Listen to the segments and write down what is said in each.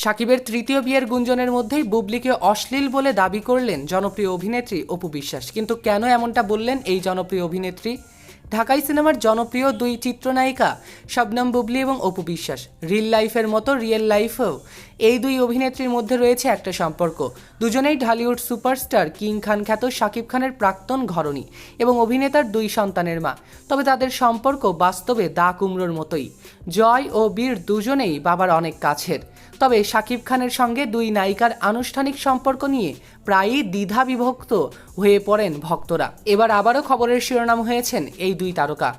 সাকিবের তৃতীয় বিয়ের গুঞ্জনের মধ্যেই বুবলিকে অশ্লীল বলে দাবি করলেন জনপ্রিয় অভিনেত্রী অপু বিশ্বাস। কিন্তু কেন এমনটা বললেন এই জনপ্রিয় অভিনেত্রী? ঢাকাই সিনেমার জনপ্রিয় দুই চিত্রনায়িকা শবনম বুবলি এবং অপু বিশ্বাস। রিল লাইফের মতো রিয়েল লাইফেও এই দুই অভিনেত্রীর মধ্যে রয়েছে একটা সম্পর্ক। দুজনেই ঢালিউড সুপারস্টার কিং খান খ্যাত শাকিব খানের প্রাক্তন ঘরণী এবং অভিনেতার দুই সন্তানের মা। তবে তাদের সম্পর্ক বাস্তবে দা কুমড়োর মতোই। জয় ও বীর দুজনেই বাবার অনেক কাছের। তবে শাকিব খানের সঙ্গে দুই নায়িকার আনুষ্ঠানিক সম্পর্ক নিয়ে প্রায়ই দ্বিধা বিভক্ত হয়ে পড়েন ভক্তরা। এবার আবারও খবরের শিরোনাম হয়েছেন এই দুই তারকা।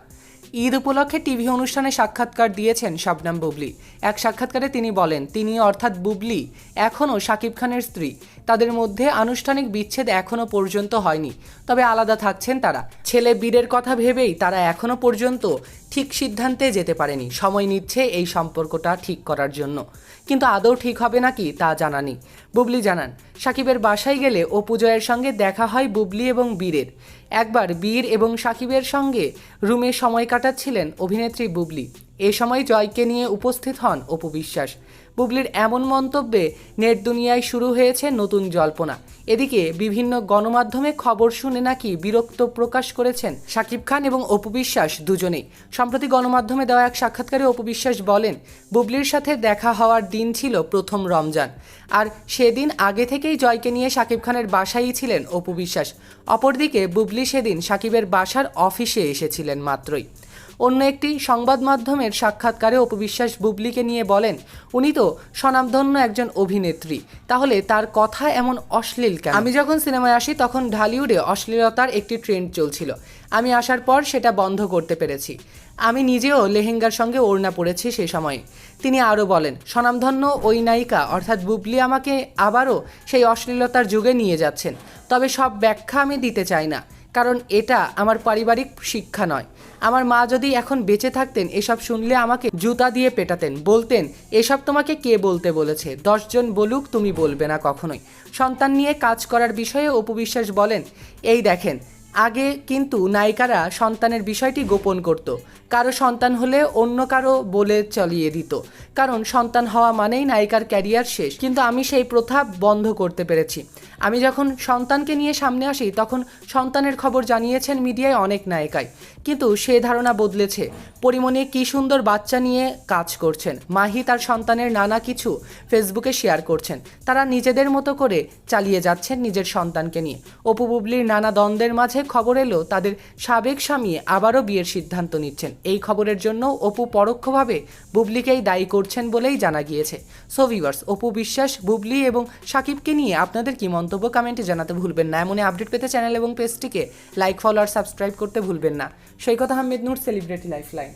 ঈদ উপলক্ষে টিভি অনুষ্ঠানে সাক্ষাৎকার দিয়েছেন শবনাম বুবলি। এক সাক্ষাৎকারে তিনি বলেন, তিনি অর্থাৎ বুবলি এখনও শাকিব খানের স্ত্রী। তাদের মধ্যে আনুষ্ঠানিক বিচ্ছেদ এখনও পর্যন্ত হয়নি। তবে আলাদা থাকছেন তারা। ছেলে বীরের কথা ভেবেই তারা এখনও পর্যন্ত ঠিক সিদ্ধান্তে যেতে পারেনি। সময় নিচ্ছে এই সম্পর্কটা ঠিক করার জন্য। কিন্তু আদৌ ঠিক হবে নাকি তা জানা নেই বুবলি জানান, সাকিবের বাসায় গেলে অপু জয়ের সঙ্গে দেখা হয় বুবলি এবং বীরের। একবার বীর এবং সাকিবের সঙ্গে রুমে সময় কাটাচ্ছিলেন অভিনেত্রী বুবলি। এ সময় জয়কে নিয়ে উপস্থিত হন অপু বিশ্বাস। বুবলির এমন মন্তব্যে নেট দুনিয়ায় শুরু হয়েছে নতুন জল্পনা। এদিকে বিভিন্ন গণমাধ্যমে খবর শুনে নাকি বিরক্ত প্রকাশ করেছেন শাকিব খান এবং অপু বিশ্বাস দুজনেই। সম্প্রতি গণমাধ্যমে দেওয়া এক সাক্ষাৎকারে অপু বিশ্বাস বলেন, বুবলির সাথে দেখা হওয়ার দিন ছিল প্রথম রমজান। আর সেদিন আগে থেকেই জয়কে নিয়ে শাকিব খানের বাসায়ই ছিলেন অপু বিশ্বাস। অপরদিকে বুবলি সেদিন সাকিবের বাসার অফিসে এসেছিলেন মাত্রই। অন্য একটি সংবাদ মাধ্যমের সাক্ষাৎকারে অপবিশ্বাস বুবলিকে নিয়ে বলেন, উনি তো স্বনামধন্য একজন অভিনেত্রী। তাহলে তার কথা এমন অশ্লীল কেন? আমি যখন সিনেমায় আসি, তখন ঢালিউডে অশ্লীলতার একটি ট্রেন্ড চলছিল। আমি আসার পর সেটা বন্ধ করতে পেরেছি। আমি নিজেও লেহেঙ্গার সঙ্গে ওড়না পড়েছি সে সময়ে। তিনি আরও বলেন, স্বনামধন্য ওই নায়িকা, অর্থাৎ বুবলি আমাকে আবারও সেই অশ্লীলতার যুগে নিয়ে যাচ্ছেন। তবে সব ব্যাখ্যা আমি দিতে চাই না। কারণ এটা আমার পারিবারিক শিক্ষা নয়। আমার মা যদি এখন বেঁচে থাকতেন, এসব শুনলে আমাকে জুতা দিয়ে পেটাতেন, বলতেন, এসব তোমাকে কে বলতে বলেছে? দশজন বলুক, তুমি বলবে না কখনোই। সন্তান নিয়ে কাজ করার বিষয়ে অপবিশ্বাস বলেন, এই দেখেন আগে কিন্তু নায়িকারা সন্তানের বিষয়টি গোপন করত। কারও সন্তান হলে অন্য কারও বলে চালিয়ে দিত। কারণ সন্তান হওয়া মানেই নায়িকার ক্যারিয়ার শেষ। কিন্তু আমি সেই প্রথা বন্ধ করতে পেরেছি। আমি যখন সন্তানকে নিয়ে সামনে আসি, তখন সন্তানের খবর জানিয়েছেন মিডিয়ায় অনেক নায়িকাই। কিন্তু সে ধারণা বদলেছে। পরিমণি কি সুন্দর বাচ্চা নিয়ে কাজ করছেন। মাহি তার সন্তানের নানা কিছু ফেসবুকে শেয়ার করছেন। তারা নিজেদের মতো করে চালিয়ে যাচ্ছেন নিজের সন্তানকে নিয়ে। অপু বুবলির নানা দ্বন্দ্বের মাঝে খবর এলো, তাদের সাবেক স্বামী আবারও বিয়ের সিদ্ধান্ত নিচ্ছেন। এই খবরের জন্য অপু পরোক্ষভাবে বুবলিকেই দায়ী করছেন বলেই জানা গিয়েছে। সো ভিউয়ার্স, অপু বিশ্বাস, বুবলি এবং সাকিবকে নিয়ে আপনাদের কি মন্তব্য কমেন্টে জানাতে ভুলবেন না। এমনই আপডেট পেতে চ্যানেল এবং পেজটিকে লাইক, ফলো আর সাবস্ক্রাইব করতে ভুলবেন না। Saikat Ahmed Noor, celebrity life line